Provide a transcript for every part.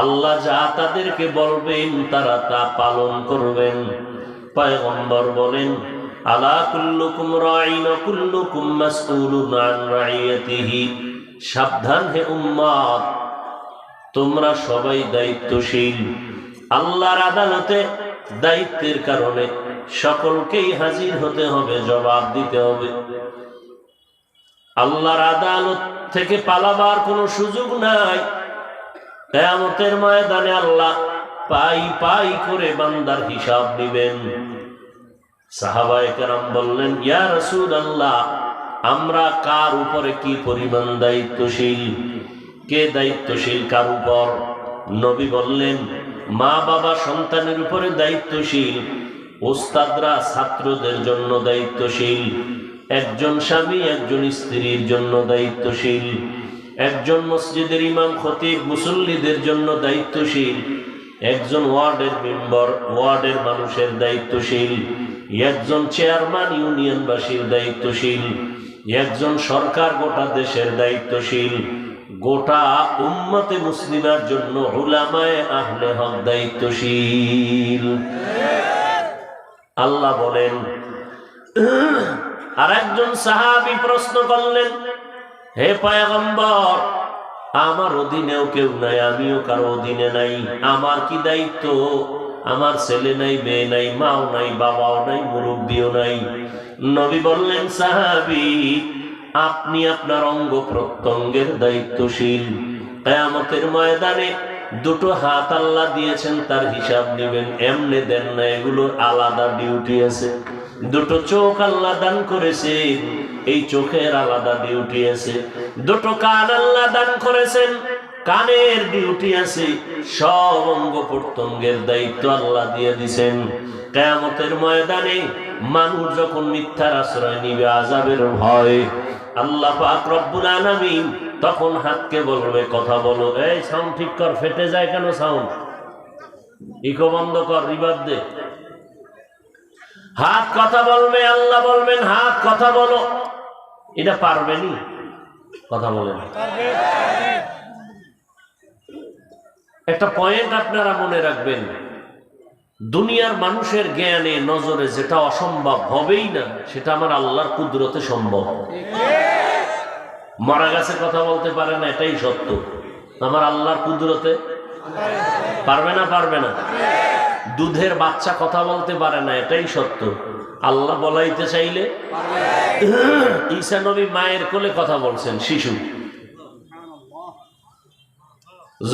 আল্লাহ যা তাদেরকে বলবেন, তারা তা পালন করবেন। পয়গম্বর বলেন, আলা কুল্লুকুম রাইন কুল্লুকুম মাসউলুন আন রাইয়াতিহি। সাবধান হে উম্মত, তোমরা সবাই দায়িত্বশীল। আল্লাহর আদালতে দায়িত্বের কারণে সকলকেই হাজির হতে হবে, জবাব দিতে হবে। আল্লাহর আদালত থেকে পালাবার কোনো সুযোগ নাই। কেয়ামতের ময়দানে আল্লাহ পাই পাই করে বান্দার হিসাব দিবেন। বললেন রাসূল আল্লাহ আমরা কার উপরে কি পরিমাণ দায়িত্বশীল? কে দায়িত্বশীল কার উপর? নবী বললেন, মা বাবা সন্তানের উপরে দায়িত্বশীল, ওস্তাদরা ছাত্রদের জন্য দায়িত্বশীল, একজন স্বামী, একজন স্ত্রীর জন্য দায়িত্বশীল একজন মসজিদের ইমাম খতিব, মুসল্লিদের জন্য দায়িত্বশীল। একজন ওয়ার্ডের মেম্বার, ওয়ার্ডের মানুষের দায়িত্বশীল। একজন চেয়ারম্যান ইউনিয়নবাসীর দায়িত্বশীল। একজন সরকার গোটা দেশের দায়িত্বশীল। গোটা উম্মতে মুসলিমার জন্য উলামায়ে আহলে হক দায়িত্বশীল। আল্লাহ বলেন আর একজন সাহাবি প্রশ্ন করলেন হে পায়গম্বর, আমার অধীনেও কেউ নাই, আমিও কারও অধীনে নাই। আমার কি দায়িত্ব? আমার ছেলে নাই, মেয়ে নাই, মাও নাই, বাবাও নাই, মুরব্বীও নাই। নবী বললেন, সাহাবি, আপনি আপনার অঙ্গ প্রত্যঙ্গের দায়িত্বশীল। কেয়ামতের ময়দানে দুটো হাত আল্লাহ দিয়েছেন, তার হিসাব নেবেন। এমনি দেন না এগুলো আলাদা ডিউটি আছে। দুটো চোখ আল্লাহ দান করেছেন এই চোখের আলাদা ডিউটি আছে। দুটো কান আল্লাহ দান করেছেন, কানের ডিউটি আছে। সব অঙ্গ প্রত্যঙ্গের দায়িত্ব আল্লাহ দিয়ে দিছেন। কেয়ামতের ময়দানে মানুষ যখন মিথ্যার আশ্রয় নিবে আজাবের ভয়, আল্লাহ পাক রব্বুল তখন হাতকে বলবে, কথা বলো। এই সাউন্ড ঠিক কর, ফেটে যায় কেন সাউন্ড ইকো বন্ধ কর রিভার দে। হাত কথা বলবে, আল্লাহ বলবেন, হাত কথা বলো। এটা পারবেনি কথা বলেন একটা পয়েন্ট আপনারা মনে রাখবেন, দুনিয়ার মানুষের জ্ঞানে, নজরে যেটা অসম্ভব হবেই না, সেটা আমার আল্লাহর কুদরতে সম্ভব। মারা গেছে কথা বলতে পারে না, এটাই সত্য। আমার আল্লাহর কুদরতে পারবে না পারবে না। দুধের বাচ্চা কথা বলতে পারে না, এটাই সত্য। আল্লাহ বলাইতে চাইলে ঈসা নবী মায়ের কোলে কথা বলছেন, শিশু।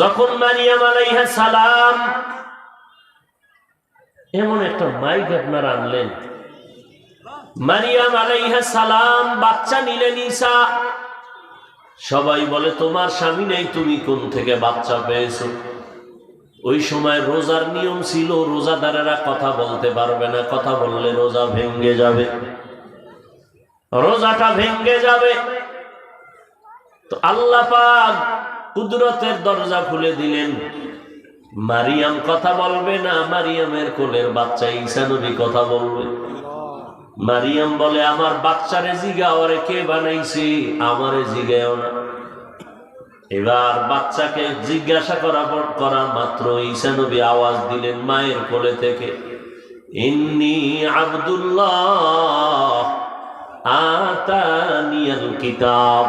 যখন মারিয়াম আলাইহা সালাম এমন একটা মাইক আপনারা আনলেন। মারিয়াম আলাইহা সালাম বাচ্চা নিলেন ঈসা। সবাই বলে, তোমার স্বামী নেই, তুমি কোন থেকে বাচ্চা পেয়েছ? ওই সময় রোজার নিয়ম ছিল, রোজাদারেরা কথা বলতে পারবে না। কথা বললে রোজা ভেঙ্গে যাবে। রোজাটা ভেঙ্গে যাবে। তো আল্লাহ পাক কুদরতের দরজা খুলে দিলেন। মারিয়াম কথা বলবে না, মারিয়ামের কোলের বাচ্চা ঈসা নবী কথা বলবে। মারিয়াম বলে, আমার বাচ্চারে জিগা ওরে কে বানাইছি? আমারে জিগাও না। এবার বাচ্চাকে জিজ্ঞাসা করা করা মাত্র ঈসা নবী আওয়াজ দিলেন মায়ের কোলে থেকে, ইন্নি আব্দুল্লাহ আতানিয়াল কিতাব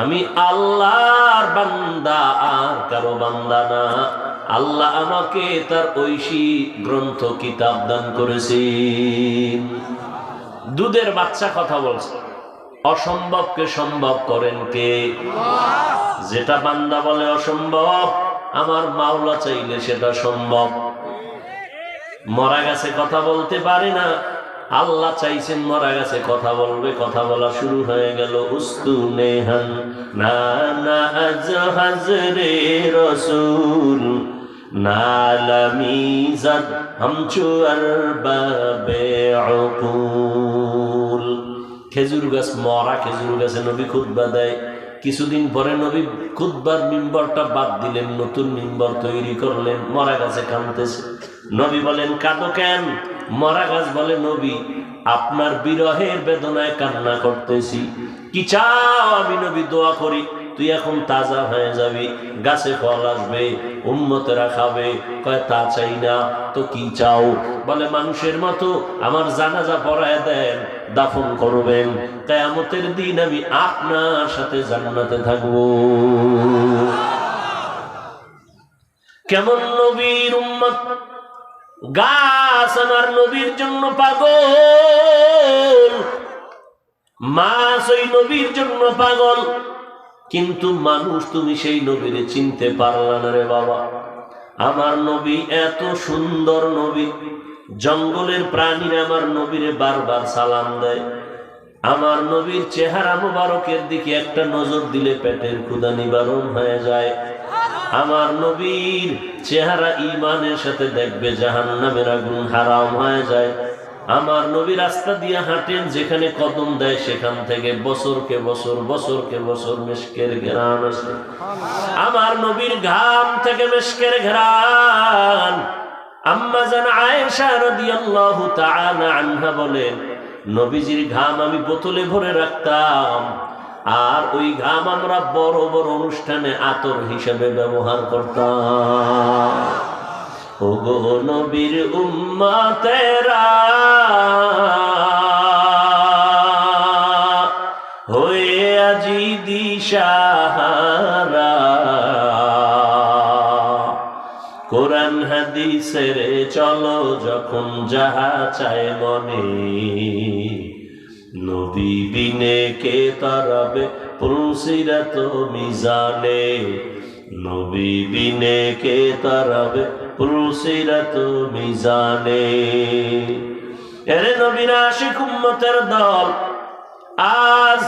আমি আল্লাহর বান্দা, আর কারও বান্দা না। আল্লাহ আমাকে তার ঐশী গ্রন্থ কিতাব দান করেছে দুধের বাচ্চা কথা বলছে, অসম্ভবকে সম্ভব করেন কে? যেটা বান্দা বলে অসম্ভব, আমার মাওলা চাইলে সেটা সম্ভব। মরা গেছে কথা বলতে পারে না, আল্লাহ চাইছেন মরা গেছে কথা বলবে, কথা বলা শুরু হয়ে গেল, উস্তু নেহান না রসুল খেজুর গাছ, মরা খেজুর গাছে নবী খুতবা দেয়। কিছুদিন পরে নবী খুদ্বার মিম্বরটা বাদ দিলেন, নতুন মিম্বর তৈরি করলেন, মরা গাছে কানতেছে। নবী বলেন, কাঁদো কেন? মরা গাছ বলে, নবী, আপনার বিরহের বেদনায় কান্না করতেছি। কি চাও আমি নবী, দোয়া করি? তুই এখন তাজা হয়ে যাবি, গাছে ফল আসবে উন্মতেরা খাবে, কয়, তা চাই না, তো কি চাও? বলে, মানুষের মতো আমার জানাজা পড়ায় দেন, দাফন করবেন, কেয়ামতের দিন আমি আপনার সাথে জান্নাতে থাকব। কেমন নবীর উম্মত? গাছ আমার নবীর জন্য পাগল, মাছ ওই নবীর জন্য পাগল কিন্তু মানুষ তুমি সেই নবীরে চিনতে পারলা না রে বাবা। আমার নবী এত সুন্দর নবী। জঙ্গলের প্রাণীরা আমার নবীরে বারবার সালাম দেয়। আমার নবীর চেহারা মুবারকের দিকে একটা নজর দিলে পেটের ক্ষুদা নিবারণ হয়ে যায়। আমার নবীর চেহারা ইমানের সাথে দেখবে জাহান নামের আগুন হারাম হয়ে যায়। আমার নবী রাস্তা দিয়ে হাঁটেন, যেখানে কদম দেয় সেখান থেকে বছরকে বছর বছরকে বছর মেশকের ঘেরান আসে। আমার নবীর ঘাম থেকে মেশকের ঘেরান। নবীজির ঘাম আমি বোতলে ভরে রাখতাম, আর ওই ঘাম আমরা বড় বড় অনুষ্ঠানে হিসেবে ব্যবহার করতাম। ও গো নবীর উম্মাতেরা হয়ে আজি দিশাহারা কোরআন হাদিসের চলো যখন যাহা চায় মনে, নবী বিনে কে তারাবে পুলসিরাত মিজানে, নবী বিনে কে তারাবে আশিক দল, আজ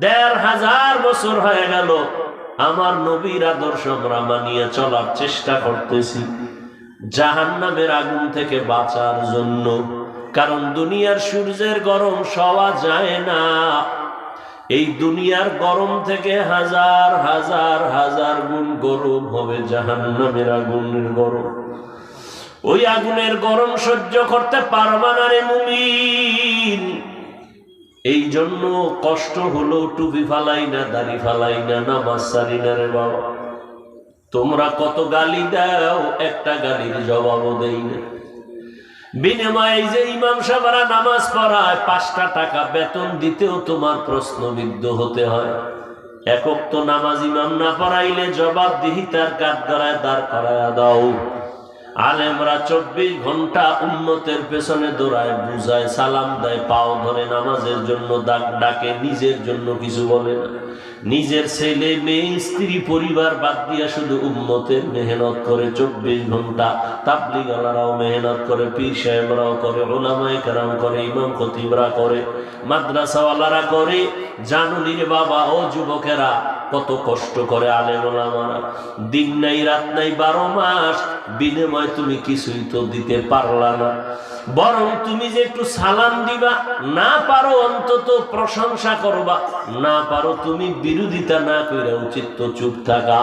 দেড় হাজার বছর হয়ে গেল, আমার নবীর আদর্শ আমরা মানিয়ে চলার চেষ্টা করতেছি। জাহান নামের আগুন থেকে বাঁচার জন্য, কারণ দুনিয়ার সূর্যের গরম সওয়া যায় না। এই দুনিয়ার গরম থেকে হাজার হাজার হাজার গুণ গরম হবে জাহান নামের আগুনের গরম। ওই আগুনের গরম সহ্য করতে পারবা না রে মুমিন। এই জন্য কষ্ট হলো টুপি ফালাই না, দাড়ি ফালাই না, নামাজ সারি না রে বাবা। তোমরা কত গালি দাও, একটা গালির জবাবও দেই না। তোমার প্রশ্নবিদ্ধ হতে হয়। একক তো নামাজ না আলেমরা চব্বিশ ঘণ্টা উন্নতের পেছনে দৌড়ায়, বুঝায়, সালাম দেয়, পাও ধরে নামাজের জন্য ডাকে, নিজের জন্য কিছু বলে না। নিজের ছেলে, মেয়ে, স্ত্রী, পরিবার বাদ দিয়া শুধু উন্নতের মেহনত করে চব্বিশ ঘণ্টা তাবলিগালারাও মেহনত করে, পীর সাহেবরাও করে ওলামায় কেরাম করে, ইমাম খতিবরা করে, মাদ্রাসাওয়ালারা করে। জানুনির বাবা ও যুবকেরা কত কষ্ট করে আলেম ওলামারা। দিন নাই, রাত নাই, বারো মাস, বিনিময় তুমি কিছুই তো দিতে পারলা না। বরং তুমি যে একটু সালাম দিবা, না পারো অন্তত প্রশংসা করবা। না পারো তুমি বিরোধিতা না করে উচিত তো চুপ থাকা।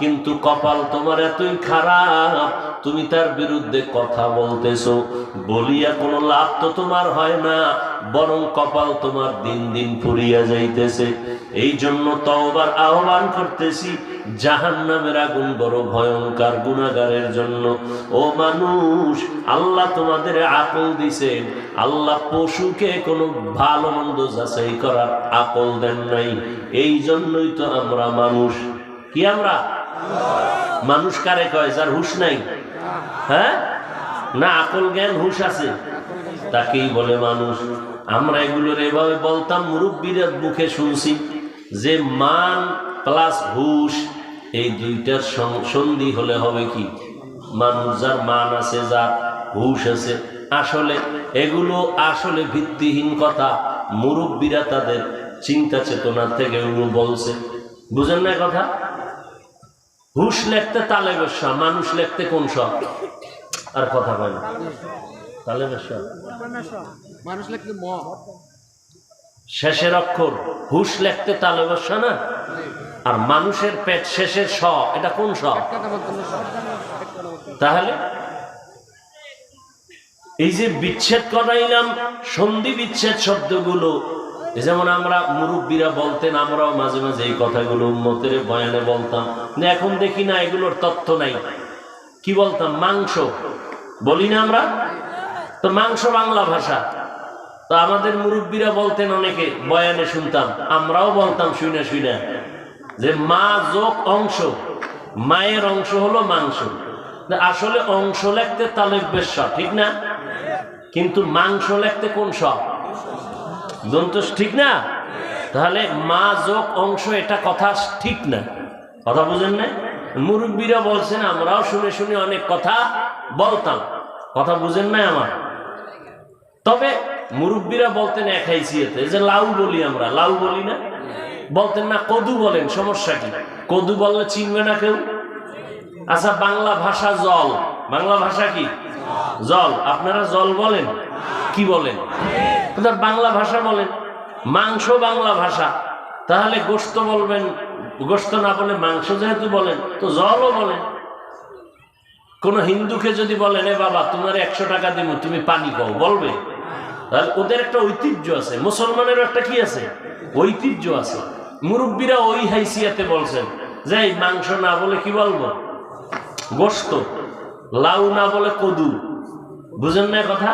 কিন্তু কপাল তোমার এতই খারাপ, তুমি তার বিরুদ্ধে কথা বলতেছো। বলিয়া কোনো লাভ তো তোমার হয় না, বরং কপাল তোমার দিন দিন ফুরিয়া যাইতেছে। এই জন্য তওবার আহ্বান করতেছি জাহান নামের আগুন বড় ভয়ঙ্কর গুণাগারের জন্য। ও মানুষ, আল্লাহ তোমাদের আকল দিছেন আল্লাহ পশুকে কোনো ভালো মন্দ যাচাই করার আকল দেন নাই। এই জন্যই তো আমরা মানুষ। কি আমরা? মানুষ কারে কয়, যার হুশ নাই? হ্যাঁ? না আকল জ্ঞান হুশ আছে। তাকেই বলে মানুষ। আমরা এগুলোর এভাবে বলতাম মুরব্বীর মুখে শুনছি যে মান প্লাস হুশ এই দুইটার সন্ধি হলে হবে কি? মানুষ যার মান আছে যার হুশ আছে। আসলে এগুলো আসলে ভিত্তিহীন কথা। মুরব্বীরা তাদের চিন্তা চেতনা থেকে এগুলো বলছে। বুঝেন না কথা? হুশ লেখতে তালে বেশা মানুষ লেখতে কোন সব আর কথা কয় না। তালে বেশা মানুষ শেষের অক্ষর হুশ লেখতে তালে বসা না? আর মানুষের পেট শেষের স এটা কোন স তাহলে? এই যে বিচ্ছেদ করাইলাম, সন্ধি বিচ্ছেদ শব্দগুলো যেমন আমরা মুরব্বীরা বলতেন, আমরাও মাঝে মাঝে এই কথাগুলো উন্মতের বয়ানে বলতাম। না, এখন দেখি না, এগুলোর তথ্য নাই। কি বলতাম? মাংস। বলি না আমরা? তো মাংস বাংলা ভাষা। তো আমাদের মুরব্বীরা বলতেন অনেকে, বয়ানে শুনতাম। আমরাও বলতাম শুনে শুনে যে মা যোগ অংশ মায়ের অংশ হলো মাংস। আসলে অংশ লেখতে তালেব বেশ স, ঠিক না? কিন্তু মাংস লেখতে কোন সব দন্ত ঠিক না? তাহলে মা যোগ অংশ এটা কথা ঠিক না। কথা বুঝেন না? মুরব্বীরা বলছেন আমরাও শুনে শুনে অনেক কথা বলতাম। কথা বুঝেন না আমার? তবে মুরব্বীরা বলতেন এক হাইসিয়েতে যে লাউ বলি আমরা। লাউ বলি না? বলতেন না, কদু বলেন, সমস্যা কি? কদু বললে চিনবে না কেউ? আচ্ছা বাংলা ভাষা জল। বাংলা ভাষা কি? জল। আপনারা জল বলেন? কি বলেন? বাংলা ভাষা বলেন। মাংস বাংলা ভাষা। তাহলে গোস্ত বলবেন গোস্ত না বলে মাংস যেহেতু বলেন, তো জলও বলেন। কোন হিন্দুকে যদি বলেন, এ বাবা, তোমার একশো টাকা দিব তুমি পানি পাও বলবে? ওদের একটা ঐতিহ্য আছে। মুসলমানেরও একটা কি আছে? ঐতিহ্য আছে। মুরব্বীরা ওই হাইসিয়াতে বলছেন, যে মাংস না বলে কি বলব? গোস্ত লাউ না বলে কদু। বুঝেন না কথা?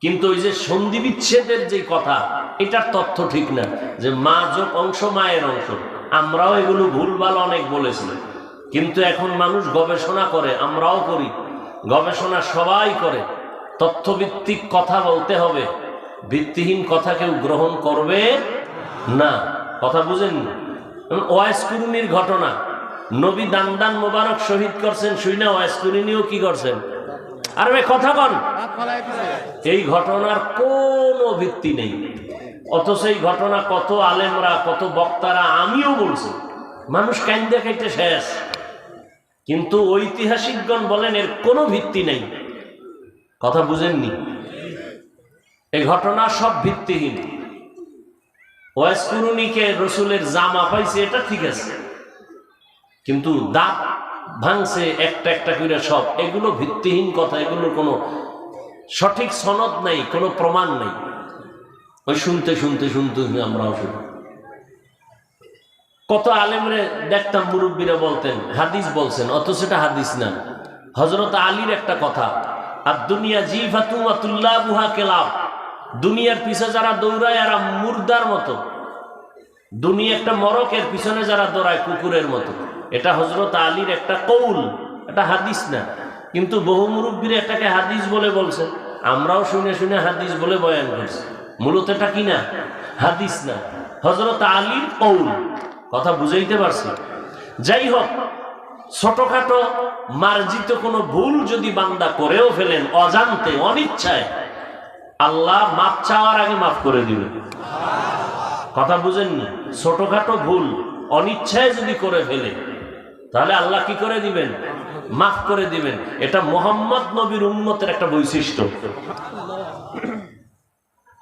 কিন্তু ওই যে সন্ধি বিচ্ছেদের যে কথা, এটার তথ্য ঠিক না, যে মা যোগ অংশ, মায়ের অংশ। আমরাও এগুলো ভুলভাল অনেক বলেছি। কিন্তু এখন মানুষ গবেষণা করে, আমরাও করি। গবেষণা সবাই করে। তথ্যভিত্তিক কথা বলতে হবে। ভিত্তিহীন কথা কেউ গ্রহণ করবে না। কথা বুঝেন? ওয়াইস কুরুনির ঘটনা। নবী দান্দান মোবারক শহীদ করছেন, শুই না ওয়াইসকুরুনিও কি করছেন? আর ভাই, কথা কন দিছে এই ঘটনার কোনো ভিত্তি নেই। অথচ এই ঘটনা কত আলেমরা, কত বক্তারা, আমিও বলছি। মানুষ কান্দে খাইতে শেষ। কিন্তু ঐতিহাসিকগণ বলেন এর কোনো ভিত্তি নেই। কথা বুঝেননি? এই ঘটনা সব ভিত্তিহীন। ওয়াসকুরুনিকে রসুলের জামা পাইছে এটা ঠিক আছে। কিন্তু দাঁত ভাঙছে একটা একটা করে সব। এগুলো ভিত্তিহীন কথা, এগুলোর কোনো সঠিক সনদ নাই, কোনো প্রমাণ নেই। ওই শুনতে শুনতে শুনতে আমরাও শুনি কত আলেমরে দেখতাম মুরব্বীরা বলতেন, হাদিস বলছেন, অথচ সেটা হাদিস না। হজরত আলীর একটা কথা। আর দুনিয়া জি ফাতুমাতুল্লাহ বুহা কেলাব। দুনিয়ার পিছে যারা দৌড়ায় এরা মুর্দার মতো। দুনিয়া একটা মরকের পিছনে যারা দৌড়ায় কুকুরের মতো। এটা হজরত আলীর একটা কৌল, এটা হাদিস না। কিন্তু বহু মুরব্বীর এটাকে হাদিস বলে বলছে। আমরাও শুনে শুনে হাদিস বলে বয়ান করছি। মূলত এটা কি না? হাদিস না। হজরত আলীর কৌল। কথা বুঝাইতে পারছি। যাই হোক ছোটখাটো মার্জিত কোনো ভুল যদি বান্দা করেও ফেলেন, অজান্তে, অনিচ্ছায়, আল্লাহ মাপ চাওয়ার আগে মাফ করে দিবেন। কথা বুঝেননি ছোটখাটো ভুল অনিচ্ছায় যদি করে ফেলে, তাহলে আল্লাহ কি করে দিবেন? মাফ করে দিবেন। এটা মোহাম্মদ নবীর উন্মতের একটা বৈশিষ্ট্য।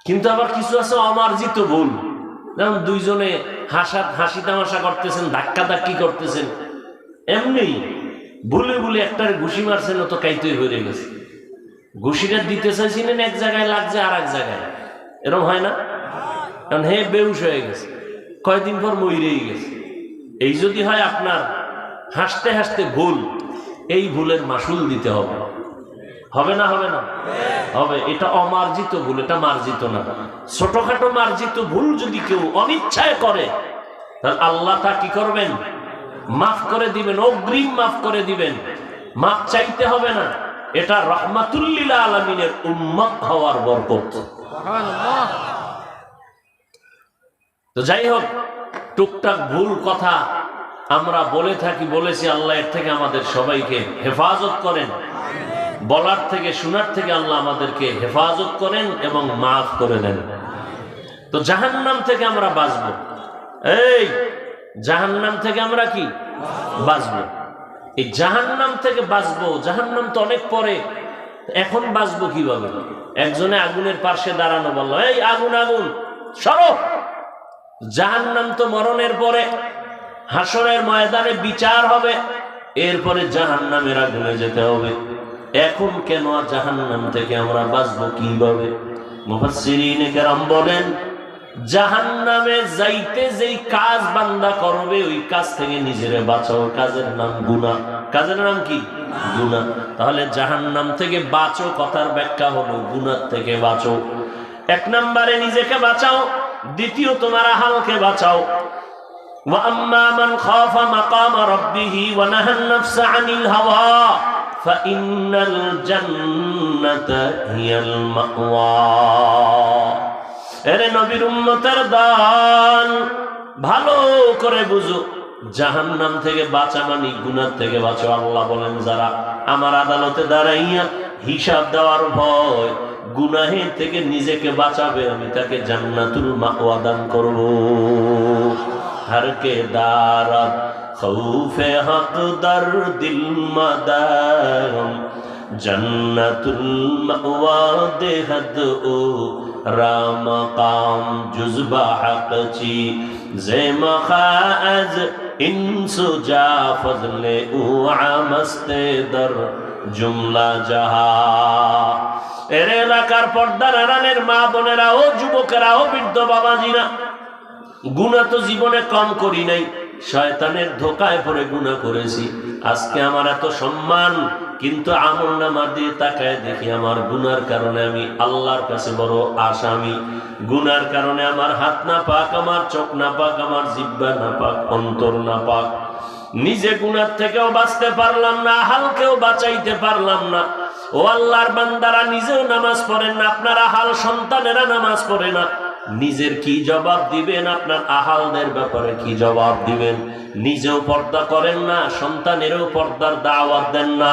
কিন্তু আবার কিছু আছে অমার্জিত ভুল। যেমন দুইজনে হাসা হাসি তামাশা করতেছেন ধাক্কা ধাক্কি করতেছেন। এমনি ভুলে ভুলে একটার ঘুষি মারছেন ও তো কাইতই হয়ে গেছে। ঘুষিটা দিতে চাইছিলেন, এক জায়গায় লাগছে আর এক জায়গায়। এরকম হয় না? কারণ হে বেউস হয়ে গেছে। কয়দিন পর মইরেই গেছে। এই যদি হয় আপনার হাসতে হাসতে ভুল, এই ভুলের মাসুল দিতে হবে। হবে না হবে না? হবে। এটা অমার্জিত ভুল, এটা মার্জিত না। ছোটখাটো মার্জিত ভুল যদি কেউ অনিচ্ছায় করে আল্লাহ তা কি করবেন? মাফ করে দিবেন, অগ্রিম মাফ করে দিবেন। মাফ চাইতে হবে না। এটা রহমাতুল্লিল আলমিনের উম্মত হওয়ার বরকত। তো যাই হোক, টুকটাক ভুল কথা আমরা বলে থাকি, বলেছি, আল্লাহ এর থেকে আমাদের সবাইকে হেফাজত করেন। বলার থেকে, শোনার থেকে আল্লাহ আমাদেরকে হেফাজত করেন এবং মাফ করে দেন। তো জাহান্নাম থেকে আমরা বাঁচব। এই জাহান্নাম থেকে আমরা কি? বাঁচব। এই জাহান্নাম থেকে বাঁচবো, জাহান্নাম তো অনেক পরে। এখন বাঁচবো কীভাবে? একজনে আগুনের পাশে দাঁড়ানো বলল, এই আগুন আগুন, সরো! জাহান্নাম তো মরণের পরে, হাসরের ময়দানে বিচার হবে, এরপরে জাহান্নামের আগুনে যেতে হবে। এখন কেন জাহান্নাম থেকে আমরা বাঁচবো কীভাবে? মুফাসসিরিনে কেরাম বলেন জাহান নামে যাইতে যেই কাজ বান্দা করবে ওই কাজ থেকে নিজেরে বাঁচাও কাজের নাম গুনা কাজের নাম কি গুনা তাহলে জাহান নাম থেকে বাঁচো কথার ব্যাখ্যা হলো গুনার থেকে বাঁচো এক নম্বরে নিজেকে বাঁচাও দ্বিতীয় তোমার আহালকে বাঁচাও وأما من خاف مقام ربه ونهى النفس عن الهوى فإن الجنة هي المأوى এরে নবীর উন্নতের দান। ভালো করে বুঝো। জাহান নাম থেকে বাঁচা মানি গুনার থেকে বাঁচো আল্লাহ বলেন, যারা আমার আদালতে দাঁড়াইয়া হিসাব দেওয়ার ভয়, গুনাহের থেকে নিজেকে বাঁচাবে, আমি তাকে জান্নাতুল মাওয়া দান করব। হার কে দারাত, খৌফে হক দর দিল মাদারম জান্নাতুল মাওয়া দেহদ ও রাম কাম জুজবা হাকচি। জে মখাজ ইনসু জা ফজলে উ আমস্তে দর জুমলা জাহা। এর এলাকার পর্দার আড়ালের মা বোনেরা ও যুবকেরা ও বৃদ্ধ বাবাজিরা, গুণা তো জীবনে কম করি নাই। শয়তানের ধোকায় পড়ে গুণা করেছি। আজকে আমার এত সম্মান, কিন্তু আমল নামা দিয়ে তাকায় দেখি আমার গুনার কারণে আমি আল্লাহর কাছে বড় আসামি। গুনার কারণে আমার হাত না পাক আমার চোখ না পাক আমার জিব্বা না পাক অন্তর না পাক নিজে গুনার থেকেও বাঁচতে পারলাম না, হালকেও বাঁচাইতে পারলাম না। ও আল্লাহর বান্দারা নিজেও নামাজ পড়েন না, আপনারা হাল সন্তানেরা নামাজ পড়ে না। নিজের কি জবাব দিবেন? আপনার আহালদের ব্যাপারে কি জবাব দিবেন? নিজেও পর্দা করেন না, সন্তানেরও পর্দার দাওয়াত দেন না।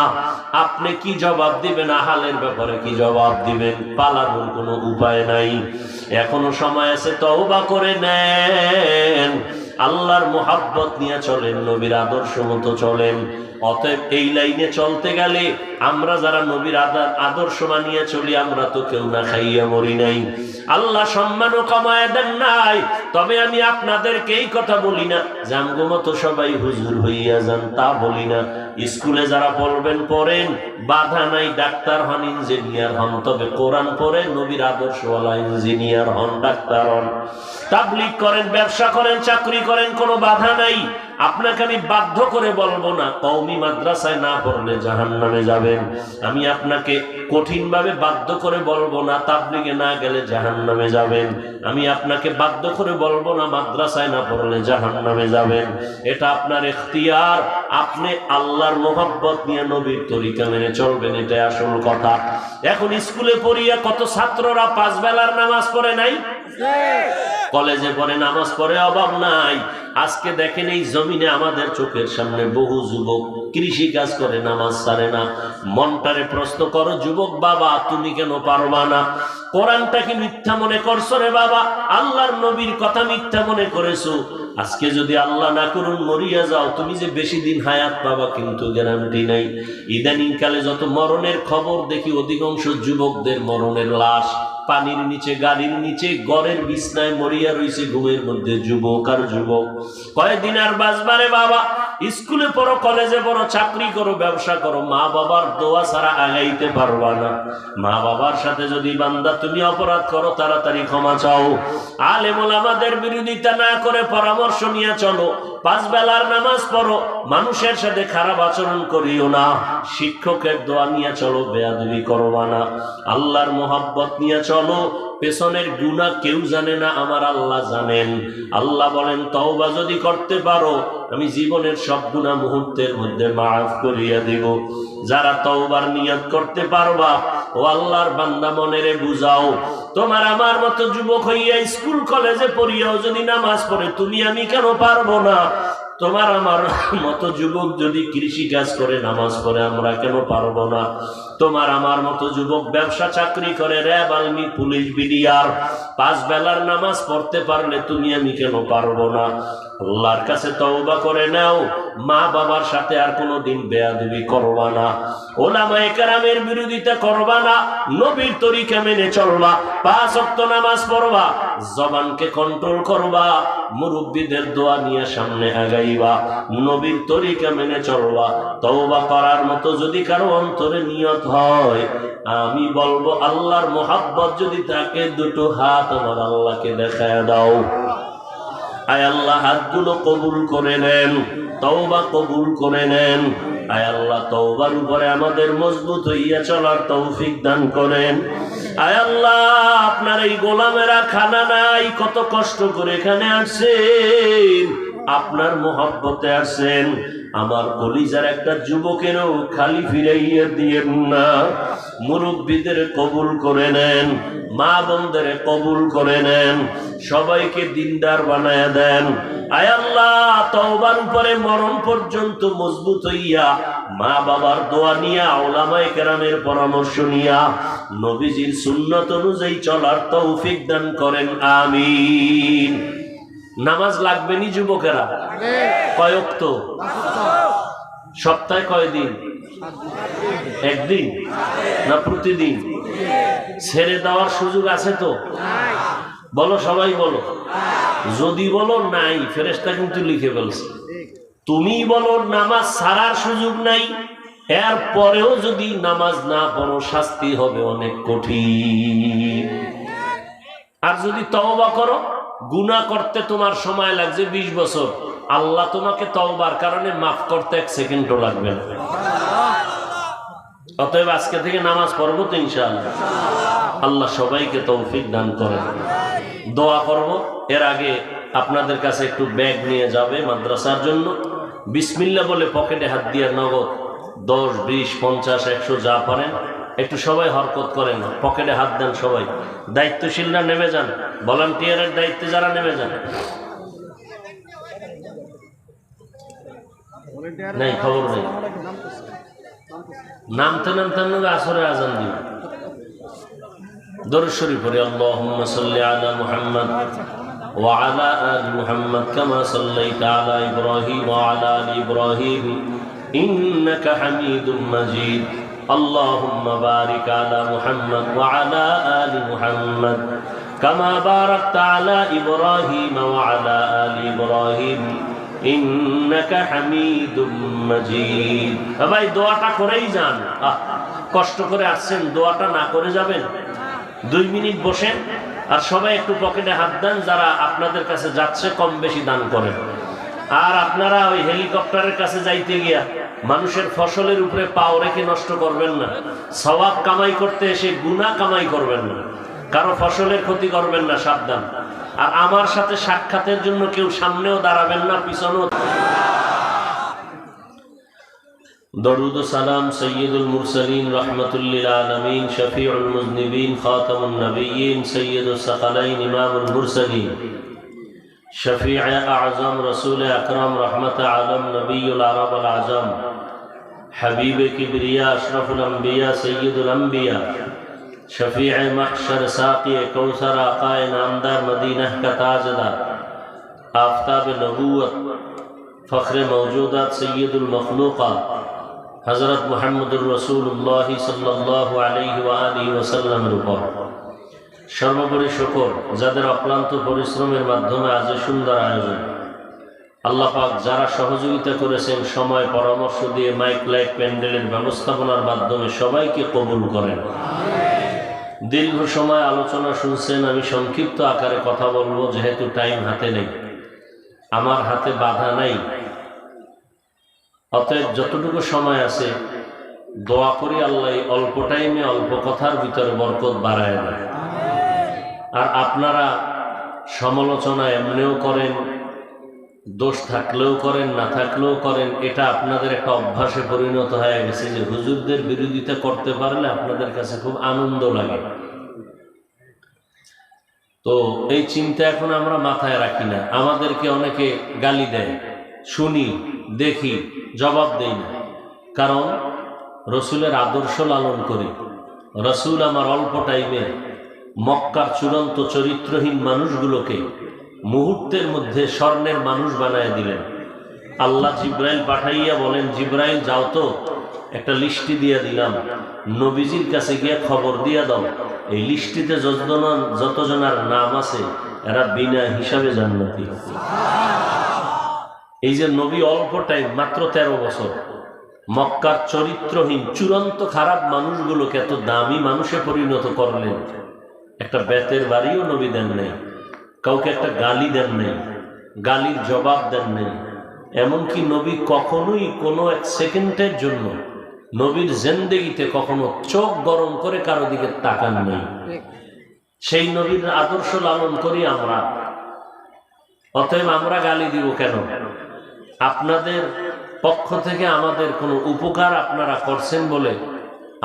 আপনি কি জবাব দিবেন? আহালের ব্যাপারে কি জবাব দিবেন? পালানোর কোনো উপায় নাই। এখনও সময় আছে, তওবা করে নেন। আল্লাহর মোহাব্বত নিয়ে চলেন, নবীর আদর্শ মতো চলেন। অতএব এই লাইনে চলতে গেলে আমরা যারা নবীর আদার আদর্শ মানিয়ে চলি, আমরা তো কেউ না খাইয়া মরি নাই। আল্লাহ সম্মানও কমায় দেন নাই। তবে আমি আপনাদেরকে এই কথা বলি না। জামগো মতো সবাই হুজুর হইয়া যান, তা বলি না। স্কুলে যারা পড়বেন, পড়েন। বাধা নাই, ডাক্তার হন, ইঞ্জিনিয়ার হন। তবে কোরআন পড়েন নবীর আদর্শওয়ালা ইঞ্জিনিয়ার হন, ডাক্তার হন। তাবলিক করেন, ব্যবসা করেন, চাকরি করেন, কোনো বাধা নাই। আপনাকে আমি বাধ্য করে বলব না কৌমি মাদ্রাসায় না পড়লে জাহান নামে যাবেন। আমি আপনাকে কঠিন ভাবে বাধ্য করে বলব না তাবলিগে না গেলে জাহান নামে যাবেন। আমি আপনাকে বাধ্য করে বলব না মাদ্রাসায় না পড়লে জাহান নামে যাবেন। এটা আপনার এখতিয়ার আপনি আল্লাহর মোহাব্বত নিয়ে নবীর তরিকা মেনে চলবেন এটা আসল কথা। এখন স্কুলে পড়িয়া কত ছাত্ররা পাঁচ বেলার নামাজ পড়ে নাই? কলেজে পড়ে নামাজ পড়ে অভাব নাই। আজকে দেখেন এই জমিনে আমাদের চোখের সামনে বহু যুবক কৃষি কাজ করে, নামাজ ছাড়ে না। মনটারে প্রশ্ন করো, যুবক বাবা, তুমি কেন পারবা না? কোরআনটা কি মিথ্যা মনে করছ রে বাবা? আল্লাহর নবীর কথা মিথ্যা মনে করেছ। আজকে যদি আল্লাহ না করুন, মরিয়া যাও। তুমি যে বেশি দিন হায়াত পাবা কিন্তু গ্যারান্টি নাই। ইদানিং কালে যত মরণের খবর দেখি, অধিকাংশ যুবকদের মরণের লাশ। পানির নিচে, গাড়ির নিচে, গড়ের বিছনায় মরিয়া রয়েছে ঘুমের মধ্যে যুবক আর যুবক। কয়েকদিন আর বাজবারে বাবা? স্কুলে পড়ো, কলেজে পড়ো, চাকরি করো, ব্যবসা করো, মা বাবার দোয়া ছাড়া আগাইতে পারবা না। মা বাবার সাথে যদি বান্দা তুমি অপরাধ করো, তাড়াতাড়ি ক্ষমা চাও। আলেমুল আমাদের বিরোধিতা না করে পরামর্শ নিয়ে চলো। পাঁচ বেলার নামাজ পড়ো, মানুষের সাথে খারাপ আচরণ করিও না। শিক্ষকের দোয়া নিয়ে চলো, বেয়াদবি করবা না। আল্লাহর মোহাব্বত নিয়ে চলো পেছনের গুণা কেউ জানে না, আমার আল্লাহ জানেন। আল্লাহ বলেন, তওবা যদি করতে পারো, আমি জীবনের সব গুণা মুহূর্তের মধ্যে মাফ করিয়া দিব। যারা তওবার নিয়ত করতে পারবা, ও আল্লাহর বান্দা মনেরে বুঝাও, তোমার আমার মতো যুবক হইয়া স্কুল, কলেজে পড়িয়াও যদি নামাজ পড়ে, তুমি আমি কেন পারব না? তোমার আমার মতো যুবক যদি কৃষি কাজ করে, নামাজ পড়ে, আমরা কেন পারব না? তোমার আমার মতো যুবক ব্যবসা চাকরি করে র্যাব আলমি পুলিশ, বিডিআর, পাঁচ বেলার নামাজ পড়তে পারলে তুমি আমি কেন পারব না? আল্লাহর কাছে তওবা করে নাও, মা বাবার সাথে আর কোনোদিন বেয়াদবি করবা না। ওলামায়ে কেরামের বিরোধিতা করবা না, নবীর তরিকা মেনে চলবা, পাঁচ ওয়াক্ত নামাজ পড়বা, জবানকে কন্ট্রোল করবা, মুরব্বীদের দোয়া নিয়ে সামনে আগাইবা, নবীর তরিকা মেনে চলবা, তওবা করার মতো যদি কারও অন্তরে নিয়ত হয়। আমি বলব, আল্লাহর মোহাব্বত যদি থাকে, দুটো হাত আমার আল্লাহকে দেখায় দাও। আয় আল্লাহ, হাতগুলো কবুল করে নেন, তওবা কবুল করে নেন। আয় আল্লাহ, তওবার উপরে আমাদের মজবুত হইয়া চলার তৌফিক দান করেন। আয় আল্লাহ, আপনার এই গোলামেরা খানা নাই, কত কষ্ট করে এখানে আসছেন। আপনার মোহব্বতে আসেন আমার কলিজার একটা যুবকেরও খালি ফিরাইয়া দিয়েন না। মুরব্বীদের কবুল করে নেন, মা বোনদের কবুল করে নেন, সবাইকে দিনদার বানায় দেন। আয় আল্লাহ, তওবার উপরে মরণ পর্যন্ত মজবুত হইয়া মা বাবার দোয়া নিয়া, ওলামায়ে কেরামের পরামর্শ নিয়া, নবীজির সুন্নত অনুযায়ী চলার তৌফিক দান করেন, আমিন। নামাজ লাগবে নি যুবকেরা? কয়ক তো সপ্তাহে কয়দিন? একদিন? না প্রতিদিন? ছেড়ে দেওয়ার সুযোগ আছে তো? বলো সবাই বলো। যদি বলো, নাই ফেরেস্তা কিন্তু লিখে ফেলছে। তুমি বলো, নামাজ ছাড়ার সুযোগ নাই। এর পরেও যদি নামাজ না পড়ো, শাস্তি হবে অনেক কঠিন। আর যদি তওবা করো গুনাহ করতে তোমার সময় লাগছে বিশ বছর। আল্লাহ তোমাকে তওবার কারণে মাফ করতে এক সেকেন্ডও লাগবে না। অতএব আজকে থেকে নামাজ পড়ব তো ইনশাআল্লাহ। আল্লাহ সবাইকে তৌফিক দান করেন। দোয়া করব। এর আগে আপনাদের কাছে একটু ব্যাগ নিয়ে যাবে মাদ্রাসার জন্য। বিসমিল্লা বলে পকেটে হাত দিয়ে নগদ দশ, বিশ, পঞ্চাশ, একশো যা পারেন। একটু সবাই হরকত করেন, পকেটে হাত দেন সবাই। দায়িত্বশীলরা নেমে যান? ভলান্টিয়ারের দায়িত্বে যারা নেমে যান? নেই, খবর নেই। নামতে নামতে আসরে আজান দিবে। দরুদ শরীফ পড়ি ইব্রাহিম ইন্নাকা হামিদুম মাজিদ। اللهم بارك على محمد وعلى آل محمد كما باركت على إبراهيم وعلى آل إبراهيم ইন্নাকা হামিদুম মাজিদ ভাই দোয়াটা করেই যান আহ, কষ্ট করে আসছেন দোয়াটা না করে যাবেন দুই মিনিট বসেন আর সবাই একটু পকেটে হাত দেন যারা আপনাদের কাছে যাচ্ছে কম বেশি দান করেন আর আপনারা ওই হেলিকপ্টারের কাছে যাইতে গিয়া মানুষের ফসলের উপরে পাও রেখে নষ্ট করবেন না। সওয়াব কামাই করতে এসে গুণা কামাই করবেন না। কারও ফসলের ক্ষতি করবেন না, সাবধান। আর আমার সাথে সাক্ষাতের জন্য কেউ সামনেও দাঁড়াবেন না, পিছনেও দরুদ সালাম সৈয়দুল মুরসালিন রহমতুল্লিল আলমিন, শফিউল মুজনিবিন, খাতামুন নবীন সৈয়দুল সকালাইন ইমামুল মুরসালিন। شفیع اعظم رسول اکرم رحمت عالم نبی العرب العظم حبیب کبریا اشرف الانبیاء سید الانبیاء، شفیع محشر ساقی کوثر آقا نامدار مدینہ کا تاجدہ آفتاب نبوت، فخر موجودات سید المخلوقہ حضرت محمد الرسول اللہ صلی اللہ علیہ وآلہ وسلم رکھا সর্বোপরি শকর যাদের অক্লান্ত পরিশ্রমের মাধ্যমে আজ সুন্দর আয়োজন। আল্লাহ পাক যারা সহযোগিতা করেছেন সময়, পরামর্শ দিয়ে মাইক, লাইট, প্যান্ডেলের ব্যবস্থাপনার মাধ্যমে সবাইকে কবুল করেন। দীর্ঘ সময় আলোচনা শুনছেন, আমি সংক্ষিপ্ত আকারে কথা বলব, যেহেতু টাইম হাতে নেই। আমার হাতে বাধা নাই। অতএব যতটুকু সময় আছে, দোয়া করি আল্লাহ অল্প টাইমে অল্প কথার ভিতরে বরকত বাড়ায় না আর আপনারা সমালোচনা এমনিও করেন, দোষ থাকলেও করেন, না থাকলেও করেন, এটা আপনাদের একটা অভ্যাসে পরিণত হয়ে গেছে যে হুজুরদের বিরোধিতা করতে পারলে আপনাদের কাছে খুব আনন্দ লাগে। তো এই চিন্তা এখন আমরা মাথায় রাখি না। আমাদেরকে অনেকে গালি দেয়, শুনি, দেখি, জবাব দেই না। কারণ রসুলের আদর্শ লালন করি। রসুল আমার অল্প টাইমে মক্কার চূড়ান্ত চরিত্রহীন মানুষগুলোকে মুহূর্তের মধ্যে স্বর্ণের মানুষ বানায় দিলেন। আল্লাহ জিব্রাইল পাঠাইয়া বলেন জিব্রাইল যাও তো একটা লিস্টি দিয়ে দিলাম। নবীজির কাছে গিয়ে খবর দিয়া দাও। এই লিস্টিতে যতজন যতজনার নাম আছে এরা বিনা হিসাবে জান্নাতি। এই যে নবী অল্প টাইম মাত্র তেরো বছর মক্কার চরিত্রহীন চূড়ান্ত খারাপ মানুষগুলোকে এত দামি মানুষে পরিণত করলেন। একটা বেতের বাড়িও নবী দেন নেই, কাউকে একটা গালি দেন নেই, গালির জবাব দেন নেই। এমনকি নবী কখনোই কোনো এক সেকেন্ডের জন্য নবীর জেন্দেগিতে কখনো চোখ গরম করে কারও দিকে তাকান নেই। সেই নবীর আদর্শ লালন করি আমরা। অতএব আমরা গালি দিব কেন? আপনাদের পক্ষ থেকে আমাদের কোনো উপকার আপনারা করছেন বলে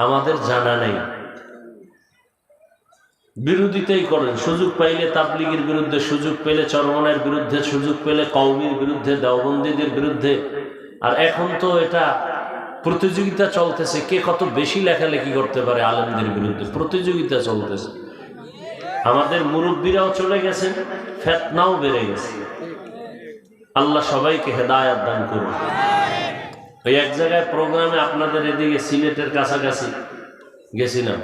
আমাদের জানা নেই। বিরোধিতাই করেন। সুযোগ পাইলে তাবলিগের বিরুদ্ধে সুযোগ পেলে চরমনের বিরুদ্ধে সুযোগ পেলে কৌমির বিরুদ্ধে, দেওবন্দীদের বিরুদ্ধে। আর এখন তো এটা প্রতিযোগিতা চলতেছে। কে কত বেশি লেখালেখি করতে পারে আলেমদের বিরুদ্ধে? প্রতিযোগিতা চলতেছে। আমাদের মুরব্বীরাও চলে গেছেন, ফেতনাও বেড়ে গেছে। আল্লাহ সবাইকে হেদায়াত দান করুন। ওই এক জায়গায় প্রোগ্রামে আপনাদের এদিকে সিলেটের কাছাকাছি গেছিলাম।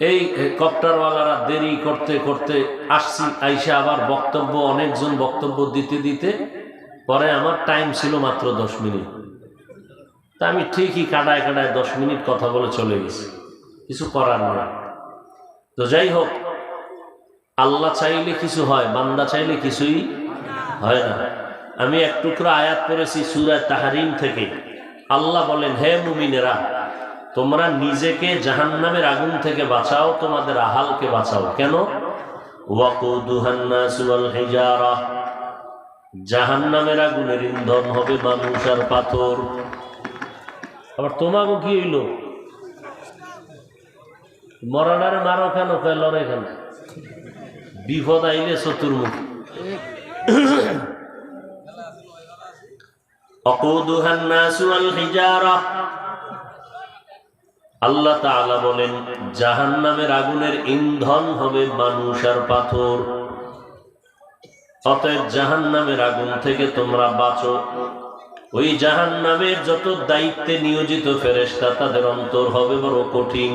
এই কপ্টারওয়ালারা দেরি করতে করতে আসছি, আইসা আবার বক্তব্য, অনেকজন বক্তব্য দিতে দিতে, পরে আমার টাইম ছিল মাত্র দশ মিনিট। তা আমি ঠিকই কাটায় কাটায় দশ মিনিট কথা বলে চলে গেছি। কিছু করার নয় তো যাই হোক, আল্লাহ চাইলে কিছু হয়, বান্দা চাইলে কিছুই হয় না। আমি এক টুকরো আয়াত করেছি সুরায় তাহারিম থেকে। আল্লাহ বলেন, হে মুমিনেরা তোমরা নিজেকে জাহান নামের আগুন থেকে বাঁচাও, তোমাদের আহালকে বাঁচাও। কেন? জাহান নামের আগুনের ইন্ধন হবে মানুষ আর পাথর। আবার তোমাকে কি হইল? মরাডারে মারো কেন? লড়াই কেন? বিপদ আইলে চতুর্মুখ। অকুদুহান্নাসু সুয়াল হিজারা আল্লাহ তাআলা বলেন, জাহান্নামের আগুনের ইন্ধন হবে মানুষ আর পাথর। অতএব জাহান্নামের আগুন থেকে তোমরা বাঁচো। ওই জাহান্নামের যত দায়িত্বে নিয়োজিত ফেরেশতা, তাদের অন্তর হবে বড় কঠিন।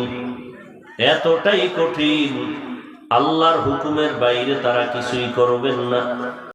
এতটাই কঠিন, আল্লাহর হুকুমের বাইরে তারা কিছুই করবেন না।